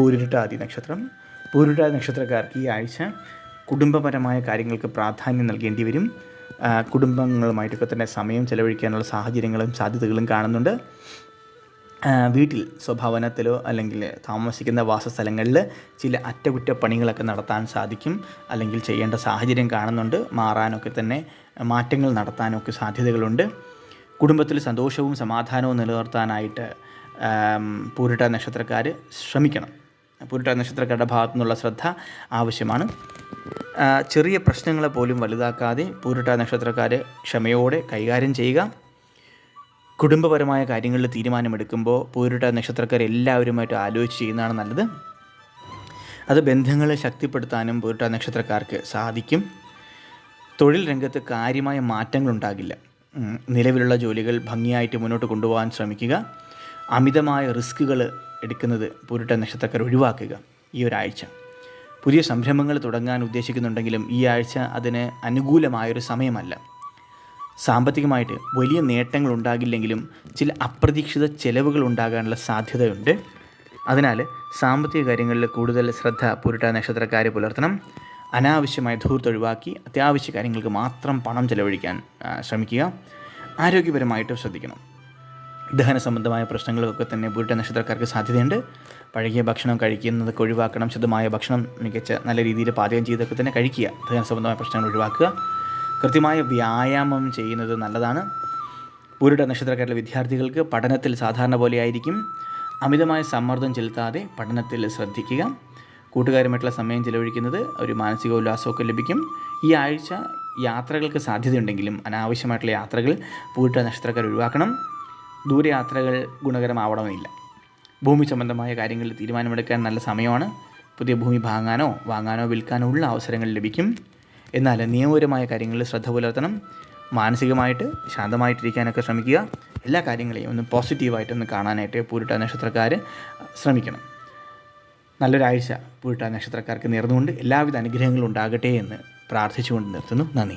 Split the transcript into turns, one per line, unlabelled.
പൂരുരുട്ടാതി നക്ഷത്രം. പൂരുരുട്ടാതി നക്ഷത്രക്കാർക്ക് ഈ ആഴ്ച കുടുംബപരമായ കാര്യങ്ങൾക്ക് പ്രാധാന്യം നൽകേണ്ടി വരും. കുടുംബങ്ങളുമായിട്ടൊക്കെ തന്നെ സമയം ചെലവഴിക്കാനുള്ള സാഹചര്യങ്ങളും സാധ്യതകളും കാണുന്നുണ്ട്. വീട്ടിൽ സ്വഭവനത്തിലോ അല്ലെങ്കിൽ താമസിക്കുന്ന വാസസ്ഥലങ്ങളിൽ ചില അറ്റകുറ്റപ്പണികളൊക്കെ നടത്താൻ സാധിക്കും. അല്ലെങ്കിൽ ചെയ്യേണ്ട സാഹചര്യം കാണുന്നുണ്ട്. മാറാനൊക്കെ തന്നെ മാറ്റങ്ങൾ നടത്താനൊക്കെ സാധ്യതകളുണ്ട്. കുടുംബത്തിൽ സന്തോഷവും സമാധാനവും നിലനിർത്താനായിട്ട് പൂരിട്ട നക്ഷത്രക്കാർ ശ്രമിക്കണം. പൂരിട്ട നക്ഷത്രക്കാരുടെ ഭാഗത്തു നിന്നുള്ള ശ്രദ്ധ ആവശ്യമാണ്. ചെറിയ പ്രശ്നങ്ങളെ പോലും വലുതാക്കാതെ പൂരിട്ട നക്ഷത്രക്കാർ ക്ഷമയോടെ കൈകാര്യം ചെയ്യുക. കുടുംബപരമായ കാര്യങ്ങളിൽ തീരുമാനമെടുക്കുമ്പോൾ പൂരിട്ട നക്ഷത്രക്കാർ എല്ലാവരുമായിട്ട് ആലോചിച്ച് ചെയ്യുന്നതാണ് നല്ലത്. അത് ബന്ധങ്ങളെ ശക്തിപ്പെടുത്താനും പൂരിട്ട നക്ഷത്രക്കാർക്ക് സാധിക്കും. തൊഴിൽ രംഗത്ത് കാര്യമായ മാറ്റങ്ങളുണ്ടാകില്ല. നിലവിലുള്ള ജോലികൾ ഭംഗിയായിട്ട് മുന്നോട്ട് കൊണ്ടുപോകാൻ ശ്രമിക്കുക. അമിതമായ റിസ്കുകൾ എടുക്കുന്നത് പുരുട്ട നക്ഷത്രക്കാർ ഒഴിവാക്കുക ഈ ഒരാഴ്ച. പുതിയ സംരംഭങ്ങൾ തുടങ്ങാൻ ഉദ്ദേശിക്കുന്നുണ്ടെങ്കിലും ഈ ആഴ്ച അതിന് അനുകൂലമായൊരു സമയമല്ല. സാമ്പത്തികമായിട്ട് വലിയ നേട്ടങ്ങൾ ഉണ്ടാകില്ലെങ്കിലും ചില അപ്രതീക്ഷിത ചെലവുകൾ ഉണ്ടാകാനുള്ള സാധ്യതയുണ്ട്. അതിനാൽ സാമ്പത്തിക കാര്യങ്ങളിൽ കൂടുതൽ ശ്രദ്ധ പുരുട്ട നക്ഷത്രക്കാർ പുലർത്തണം. അനാവശ്യമായ ധൂർത്ത് ഒഴിവാക്കി അത്യാവശ്യ കാര്യങ്ങൾക്ക് മാത്രം പണം ചെലവഴിക്കാൻ ശ്രമിക്കുക. ആരോഗ്യപരമായിട്ട് ശ്രദ്ധിക്കണം. ദഹന സംബന്ധമായ പ്രശ്നങ്ങളൊക്കെ തന്നെ പുരുട്ട നക്ഷത്രക്കാർക്ക് സാധ്യതയുണ്ട്. പഴകിയ ഭക്ഷണം കഴിക്കുന്നത് ഒഴിവാക്കണം. ശുദ്ധമായ ഭക്ഷണം മികച്ച നല്ല രീതിയിൽ പാചകം ചെയ്തൊക്കെ തന്നെ കഴിക്കുക. ദഹന സംബന്ധമായ പ്രശ്നങ്ങൾ ഒഴിവാക്കുക. കൃത്യമായ വ്യായാമം ചെയ്യുന്നത് നല്ലതാണ്. പൂരിട്ട നക്ഷത്രക്കാരിലെ വിദ്യാർത്ഥികൾക്ക് പഠനത്തിൽ സാധാരണ പോലെ ആയിരിക്കും. അമിതമായ സമ്മർദ്ദം ചെലുത്താതെ പഠനത്തിൽ ശ്രദ്ധിക്കുക. കൂട്ടുകാരുമായിട്ടുള്ള സമയം ചിലവഴിക്കുന്നത് ഒരു മാനസിക ഉല്ലാസമൊക്കെ ലഭിക്കും. ഈ ആഴ്ച യാത്രകൾക്ക് സാധ്യതയുണ്ടെങ്കിലും അനാവശ്യമായിട്ടുള്ള യാത്രകൾ പൂരിട്ട നക്ഷത്രക്കാർ ഒഴിവാക്കണം. ദൂരയാത്രകൾ ഗുണകരമാവണമെന്നില്ല ഭൂമി സംബന്ധമായ കാര്യങ്ങളിൽ തീരുമാനമെടുക്കാൻ നല്ല സമയമാണ്. പുതിയ ഭൂമി വാങ്ങാനോ വാങ്ങാനോ വിൽക്കാനോ ഉള്ള അവസരങ്ങൾ ലഭിക്കും. എന്നാൽ നിയമപരമായ കാര്യങ്ങളിൽ ശ്രദ്ധ പുലർത്തണം. മാനസികമായിട്ട് ശാന്തമായിട്ടിരിക്കാനൊക്കെ ശ്രമിക്കുക. എല്ലാ കാര്യങ്ങളെയും ഒന്ന് പോസിറ്റീവായിട്ടൊന്ന് കാണാനായിട്ട് പൂരിട്ട നക്ഷത്രക്കാർ ശ്രമിക്കണം. നല്ലൊരാഴ്ച പൂരിട്ട നക്ഷത്രക്കാർക്ക് നേർന്നുകൊണ്ട് എല്ലാവിധ അനുഗ്രഹങ്ങളും ഉണ്ടാകട്ടെ എന്ന് പ്രാർത്ഥിച്ചുകൊണ്ട് നിർത്തുന്നു. നന്ദി.